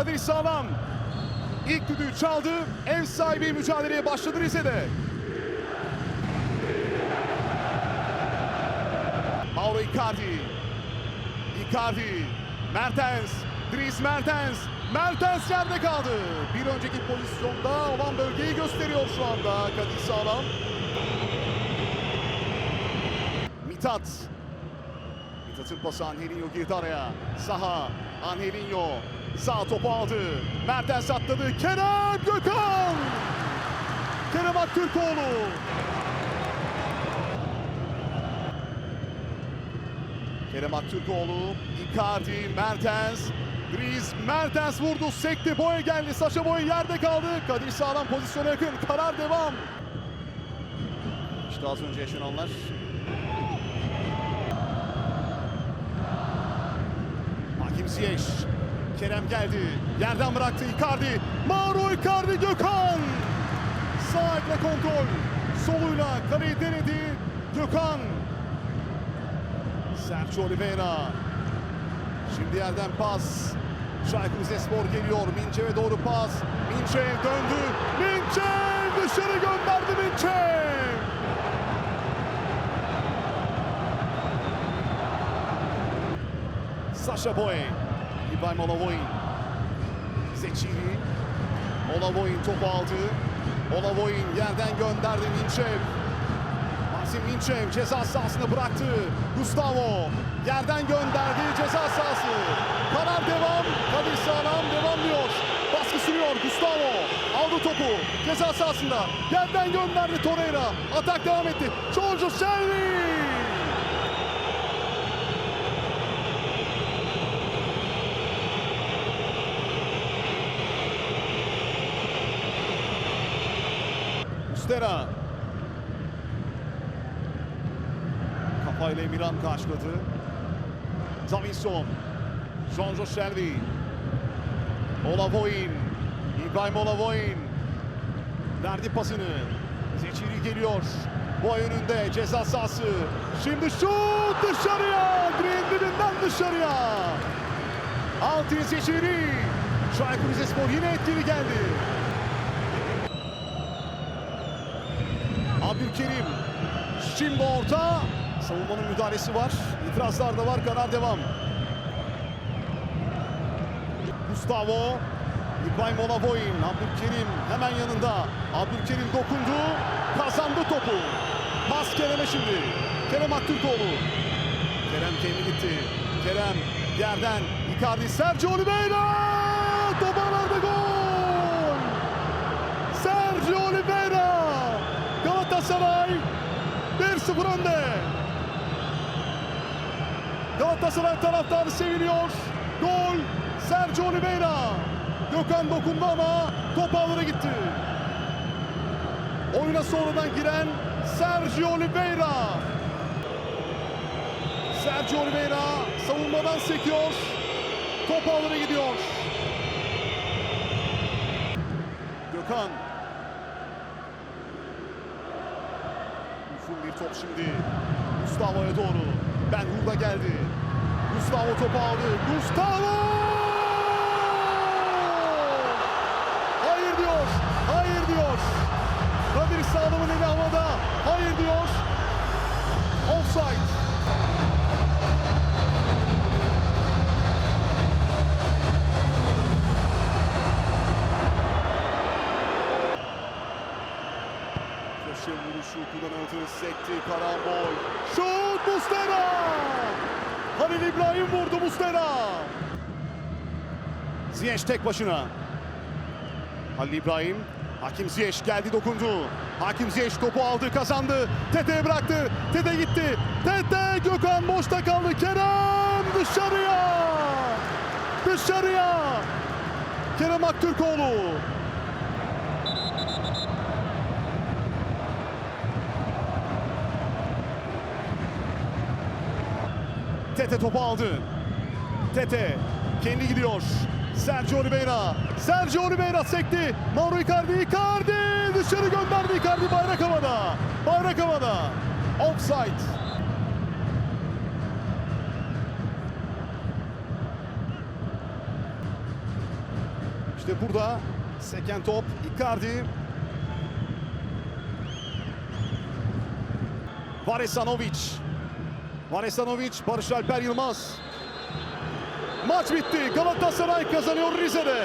Kadir Sağlam ilk düdüğü çaldı. Ev sahibi mücadeleye başladı Rize'de. Mauro Icardi. Icardi. Mertens. Dries Mertens. Mertens yerde kaldı. Bir önceki pozisyonda olan bölgeyi gösteriyor şu anda Kadir Sağlam. Mithat. Mithat'ın pası Angelinho girdi araya. Saha. Angelinho. Sağ topu aldı. Mertens atladı. Kerem Gökhan. Kerem Aktürkoğlu. Kerem Aktürkoğlu, Icardi, Mertens, Dries Mertens vurdu, sekti, boya geldi, Saşa boya yerde kaldı. Kadir sağlam pozisyona yakın, karar devam. İşte az önce yaşananlar. Hakim Ziyech, Kerem geldi, yerden bıraktı Icardi, Mauro Icardi, Gökhan. Sağ ayakla kontrol, soluyla kaleyi denedi, Gökhan. Sergio Oliveira. Şimdi yerden pas. Şarkı Rizespor geliyor. Minçev'e doğru pas. Minçev döndü. Minçev dışarı gönderdi Minçev. Sasha Boy. İbrahim Olavoy'un. Seçili. Olavoy'un topu aldı. Olavoy'un yerden gönderdi Minçev. Maxim Minçev ceza sahasını bıraktı. Gustavo yerden gönderdi ceza sahası. Karar devam. Kadir Sağlam devam diyor. Baskı sürüyor Gustavo. Aldı topu ceza sahasında. Yerden gönderdi Torreira. Atak devam etti. Giorgio Shelby. Ustera Kafayla Emirhan karşıladı. Davinson. Jean Shelby. Olavoy'in. İbrahim Olavoy'in. Verdi pasını. Zeçiri geliyor. Boy önünde ceza sahası. Şimdi şut dışarıya. Direğin dibinden dışarıya. Altın Zeçiri. Şarkı Rizespor yine etkili geldi. Abdülkerim. Şimdi orta. Savunmanın müdahalesi var. İtirazlar da var. Karar devam. Gustavo. İbrahim Olavoy'un. Abdülkerim hemen yanında. Abdülkerim dokundu. Kazandı topu. Pas Kerem'e şimdi. Kerem Aktürkoğlu. Kerem kendi gitti. Kerem yerden. Icardi. Sergio Oliveira. Toparlarda gol. Sergio Oliveira. Galatasaray 1-0 önde. Galatasaray taraftarı seviniyor. Gol Sergio Oliveira. Gökhan dokundu ama top ağlara gitti. Oyuna sonradan giren Sergio Oliveira. Sergio Oliveira savunmadan sekiyor. Top ağlara gidiyor. Gökhan Uzun bir top şimdi. Gustavo'ya doğru. Ben Hurda geldi. Gustavo topu aldı. Gustavo! Hayır diyor. Hayır diyor. Kadir Sağlam'ın eli havada. Hayır diyor. Offside. Köşe vuruşu kullanıldı. Sekti karambol. Şut Mustera! Halil İbrahim vurdu Mustera. Ziyech tek başına. Halil İbrahim. Hakim Ziyech geldi dokundu. Hakim Ziyech topu aldı kazandı. Tete'ye bıraktı. Tete gitti. Tete Gökhan boşta kaldı. Kerem dışarıya. Dışarıya. Kerem Aktürkoğlu. Tete topu aldı. Tete kendi gidiyor. Sergio Oliveira. Sergio Oliveira sekti. Mauro Icardi. Icardi dışarı gönderdi. Icardi bayrak havada. Bayrak havada. Offside. Ve burada seken top Icardi. Varesanovic. Varesanovic, Barış Alper Yılmaz. Maç bitti. Galatasaray kazanıyor Rize'de.